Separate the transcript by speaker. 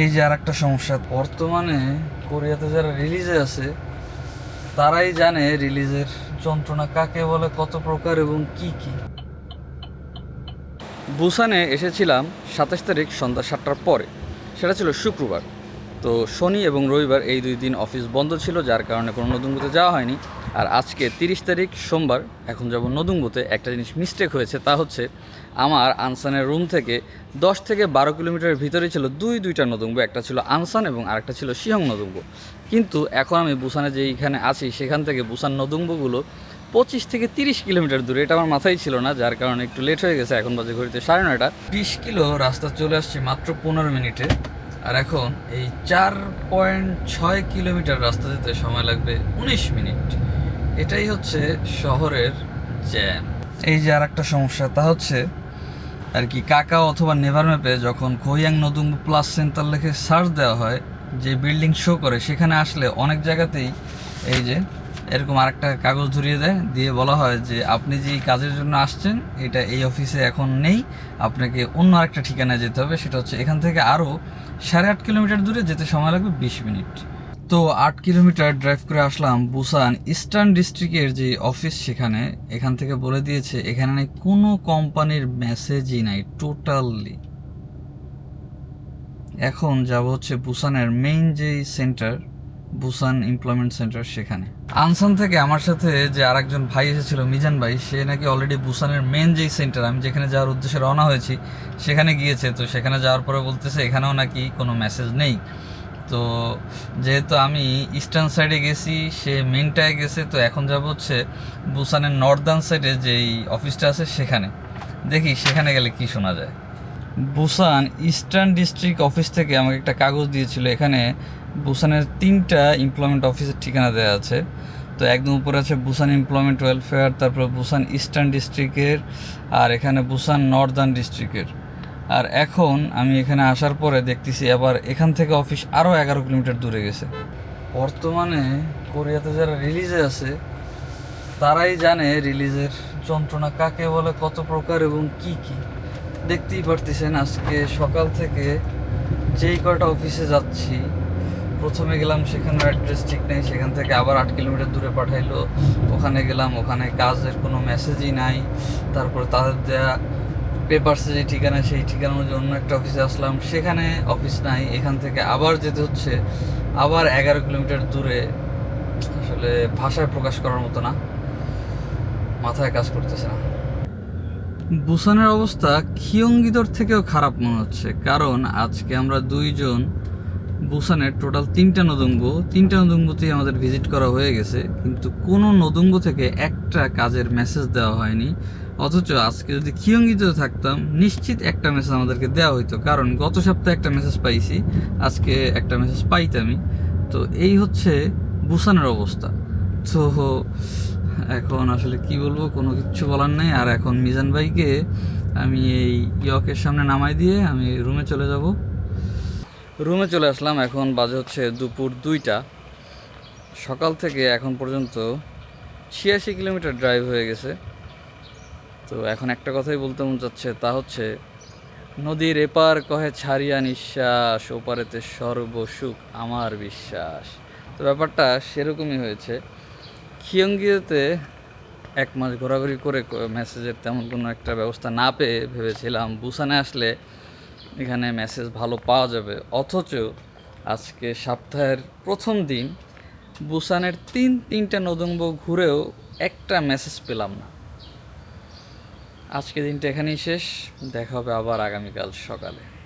Speaker 1: এই যে আর একটা সমস্যা, বর্তমানে কোরিয়াতে যারা রিলিজে আছে, তারাই জানে রিলিজের যন্ত্রণা কাকে বলে, কত প্রকার এবং কি কি। বুসানে এসেছিলাম সাতাশ তারিখ সন্ধ্যা সাতটার পরে, সেটা ছিল শুক্রবার। তো শনি এবং রবিবার এই দুই দিন অফিস বন্ধ ছিল, যার কারণে কোনো নতুনগুতে যাওয়া হয়নি। আর আজকে তিরিশ তারিখ, সোমবার, এখন যাব নতুনগুতে একটা জিনিস মিস্টেক হয়েছে, তা হচ্ছে আমার আনসানের রুম থেকে দশ থেকে বারো কিলোমিটারের ভিতরে ছিল দুই, দুইটা নতুনগো একটা ছিল আনসান এবং আরেকটা ছিল শিহং নতুনগো কিন্তু এখন আমি বুসানে যেইখানে আছি, সেখান থেকে বুসান নতুনগোগুলো পঁচিশ থেকে তিরিশ কিলোমিটার দূরে। এটা আমার মাথায় ছিল না, যার কারণে একটু লেট হয়ে গেছে। এখন বাজে ঘড়িতে সাড়ে নয়টা। বিশ কিলো রাস্তা চলে আসছে মাত্র পনেরো মিনিটে। আর এখন এই চার পয়েন্ট ছয় কিলোমিটার রাস্তা যেতে সময় লাগবে উনিশ মিনিট। এটাই হচ্ছে শহরের জ্যাম। এই যে আর একটা সমস্যা, তা হচ্ছে আর কি কাকা অথবা নেভার ম্যাপে যখন খোয়াং নতুন প্লাস সেন্টার লেখে সার্চ দেওয়া হয়, যে বিল্ডিং শো করে, সেখানে আসলে অনেক জায়গাতেই এই যে এরকম আরেকটা কাগজ ধরিয়ে দেয়, দিয়ে বলা হয় যে আপনি যে কাজের জন্য আসছেন, এটা এই অফিসে এখন নেই, আপনাকে অন্য আরেকটা ঠিকানায় যেতে হবে, সেটা হচ্ছে এখান থেকে আরও সাড়ে আট কিলোমিটার দূরে যেতে সময় লাগবে বিশ মিনিট। তো আট কিলোমিটার ড্রাইভ করে আসলাম বুসান ইস্টার্ন ডিস্ট্রিক্টের যে অফিস সেখানে, এখান থেকে বলে দিয়েছে, এখানে কোনো কোম্পানির মেসেজই নাই টোটালি এখন যাব হচ্ছে বুসানের মেইন যে সেন্টার বুসান এমপ্লয়মেন্ট সেন্টার সেখানে। আনসান থেকে আমার সাথে যে আরেকজন ভাই এসেছিল, মিজান ভাই, সে নাকি অলরেডি বুসানের মেন যেই সেন্টার আমি যেখানে যাওয়ার উদ্দেশ্যে রওনা হয়েছি, সেখানে গিয়েছে। তো সেখানে যাওয়ার পরে বলতেছে, এখানেও নাকি কোনো মেসেজ নেই। তো যেহেতু আমি ইস্টার্ন সাইডে গেছি, সে মেনটায় গেছে, তো এখন যাব হচ্ছে বুসানের নর্দার্ন সাইডে যেই অফিসটা আছে সেখানে। দেখি সেখানে গেলে কি শোনা যায়। বুসান ইস্টার্ন ডিস্ট্রিক্ট অফিস থেকে আমাকে একটা কাগজ দিয়েছিল। এখানে বুসানের তিনটা এমপ্লয়মেন্ট অফিসের ঠিকানা দেওয়া আছে। তো একদম উপরে আছে বুসান এমপ্লয়মেন্ট ওয়েলফেয়ার তারপর বুসান ইস্টার্ন ডিস্ট্রিক্টের আর এখানে বুসান নর্দার্ন ডিস্ট্রিক্টের আর এখন আমি এখানে আসার পরে দেখতেছি আবার এখান থেকে অফিস আরও এগারো কিলোমিটার দূরে গেছে। বর্তমানে কোরিয়াতে যারা রিলিজে আছে, তারাই জানে রিলিজের যন্ত্রণা কাকে বলে, কত প্রকার এবং কি কি। দেখতেই পারতেছেন আজকে সকাল থেকে যেই কটা অফিসে যাচ্ছি, প্রথমে গেলাম সেখানে অ্যাড্রেস ঠিক নেই, সেখান থেকে আবার আট কিলোমিটার দূরে পাঠাইলো। ওখানে গেলাম, ওখানে কাজের কোনো মেসেজই নাই। তারপর তাদের দেয়া পেপারসে যে ঠিকানা, সেই ঠিকানা অনুযায়ী অন্য একটা অফিসে আসলাম। সেখানে অফিস নাই, এখান থেকে আবার যেতে হচ্ছে, আবার এগারো কিলোমিটার দূরে। আসলে ভাষায় প্রকাশ করার মতো না, মাথায় কাজ করতেছে না। বুসানের অবস্থা খিয়ঙ্গিদর থেকেও খারাপ মনে হচ্ছে, কারণ আজকে আমরা দুইজন বুসানের টোটাল তিনটা নদুঙ্গ, তিনটা নদুঙ্গতেই আমাদের ভিজিট করা হয়ে গেছে, কিন্তু কোনো নদুঙ্গ থেকে একটা কাজের মেসেজ দেওয়া হয়নি। অথচ আজকে যদি খিয়ঙ্গিতে থাকতাম, নিশ্চিত একটা মেসেজ আমাদেরকে দেওয়া হইতো, কারণ গত সপ্তাহে একটা মেসেজ পাইছি, আজকে একটা মেসেজ পাইতামই। তো এই হচ্ছে বুসানের অবস্থা। তো এখন আসলে কি বলব, কোনো কিচ্ছু বলার নেই। আর এখন মিজান ভাইকে আমি এই ইয়কের সামনে নামাই দিয়ে আমি রুমে চলে যাব। রুমে চলে আসলাম, এখন বাজে হচ্ছে দুপুর দুইটা। সকাল থেকে এখন পর্যন্ত ছিয়াশি কিলোমিটার ড্রাইভ হয়ে গেছে। তো এখন একটা কথাই বলতে মন চাচ্ছে, তা হচ্ছে নদীর এপার কহে ছাড়িয়া নিঃশ্বাস, ওপারেতে সর্বসুখ আমার বিশ্বাস। তো ব্যাপারটা সেরকমই হয়েছে। খিয়ঙ্গিতে এক মাস ঘোরাঘুরি করে মেসেজের তেমন কোনো একটা ব্যবস্থা না পেয়ে ভেবেছিলাম। বুসানে আসলে এখানে মেসেজ ভালো পাওয়া যাবে। অথচ আজকে সপ্তাহের প্রথম দিন, বুসানের তিন, তিনটা নদুম্ব ঘুরেও একটা মেসেজ পেলাম না। আজকে দিনটা এখানেই শেষ। দেখা হবে আবার আগামীকাল সকালে।